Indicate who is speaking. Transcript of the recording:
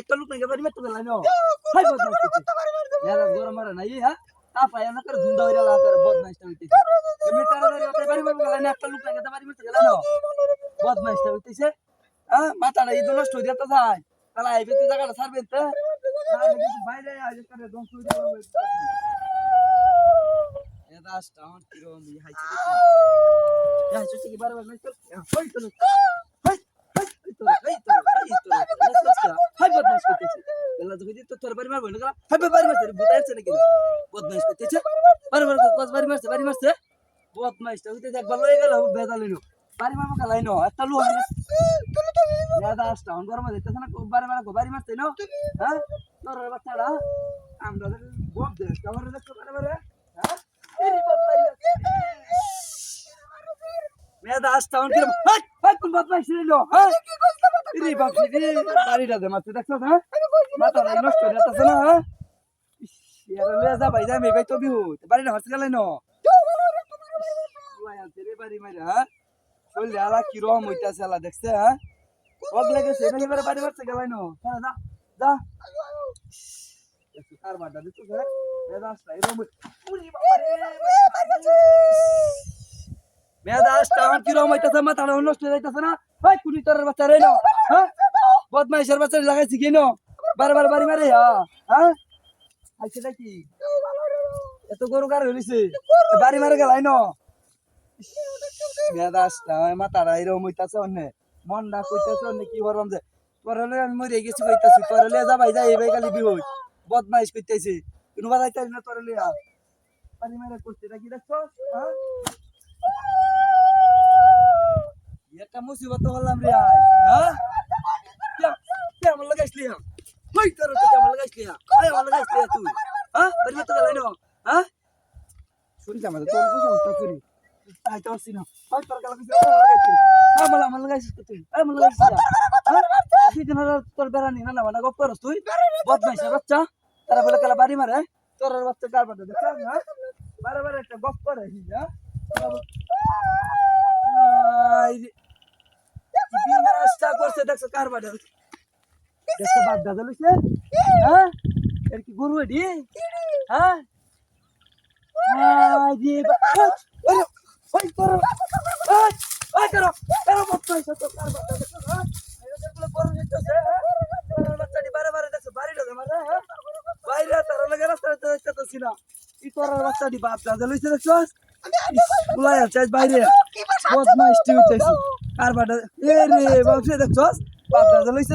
Speaker 1: একটা লোক নাকি বাড়ি না। করছিস। মেয়েরা গরম মারে না, ই, হ্যাঁ? তারপরে এমন করে ধুন্দা হইরা লাগা করে বদমাইশটা হইতেছে। এমনি তাড়াতাড়ি ওকে বাড়ি মারতে গেলাই না, একটা লোক নাকি বাড়ি মারতে গেলাই না। বদমাইশটা হইতেছে। হ্যাঁ, মাথাটা ইঁদুর নষ্ট হয়ে যেতে যায়। তাহলে আইবে তুই জায়গাটা ছাড়বেন তো? বাইরে আইবে করে ধ্বংস হয়ে যাবে। এ দাসটা আমার কীরকম দিয়ে হাইছে দেখি। এ হাইছে কি বারবার নাই চল। হই চল। হই, হই, তোরে, হই তোরে, হই তোরে। হাই বদমাইশ করতেছে। এলা যদি তো তোর বাড়ি মারবো না গেলা। হাই বাড়ি মারছে রে, ভূত আইছে নাকি? বদমাইশ করতেছে। বারবার কস বাড়ি মারছে, বাড়ি মারছে। গেল ইয়া দাসটা অন গরমে দেখতেছ না খুব বারে বারে বাড়ি মারছে না? হ্যাঁ? তোর বাচ্চারা আমরা বব দে কেমন দেখছ বারে বারে হ্যাঁ? এই বাপ পাইয়া মেয়া দাসটা অন কিরম হাই হাই কোন বাপ পাইছিল লো? হ্যাঁ? এই বাপ রে বাড়িটা দে মারছে দেখছ না মাথা নাই নষ্ট হয়ে যাচ্ছে না হ্যাঁ? ইয়ার লয়ে যা ভাই যা মে ভাই তো বিহু বাড়িটা হচ্ছে গেলাই না? রে বাড়ি মাইরা হ্যাঁ? চল আলা কিরম হইতাছে আলা দেখছে হ্যাঁ? ওগ লেগেছে এটা এবারে গেলাই না? হ্যাঁ? বদমাইশের বাচ্চা লাগাইছি কি না। বারবার বাড়ি মারে হ্যাঁ। হ্যাঁ? আইছে নাকি এত গরু কার হইছে? বাড়ি মারে গেলাই না মেদাসটা মাথাটা এরকম হইতাছে, অন্যে। মনটা কইতাছে অন্য কি করবাম যে, পরলে আমি মরে গেছি কইতাছি, পরলে যা ভাই যাই ভাই খালি বিহই, বদমাইশ কইতাছি কোনো বাজাইতাছি না পরলে আ পানি মেরে করতে নাকি দেখছ? হ্যাঁ? একটা মুসিবত হলাম রে আজ হ্যাঁ? কে- কে আমার লাগাইছলি হই, তোর তো কে আমার লাগাইছলি আয় লাগাইছলি তুই হ্যাঁ? বাড়ি মতো গেলাই না হ্যাঁ? শুনছি আমাদের তোর বুঝা উঠা করি তাই তো আসছি না হই তোর গেলা কিছু লাগাইছিস হ্যাঁ আমার আমার লাগাইছিস তুই হ্যাঁ আমার লাগাইছিস হ্যাঁ? তুই দিন হলো তোর বেড়ানি। না না মানে গপ করস তুই। বদমাইশ বাচ্চা। তারা বলে কালা বাড়ি মারে। তোর বাচ্চা কার বাড়ি? দেখ না বারে বারে একটা গপ করে হ্যাঁ? আই রে। করছে, দেখছ হ্যাঁ? হ্যাঁ? ওই, করো। ওই, ওই করো। করো বদমাইশ তো কার দেখছ হ্যাঁ? এগুলো বড় হইতেছে হ্যাঁ? বাচ্চাটি বারে বারে দেখছ বাড়িটা দে মারে হ্যাঁ? বাইরে তার লাগে রাস্তাতে দেখতেছি না। ই তোর বাচ্চাটি বাপ দাদা লইছে দেখছ? বুলাই আছে বাইরে। বদমাইশ টি হইতেছি কার বাড়ি এ রে বাপ দেখছ? বাপ দাদা লইছে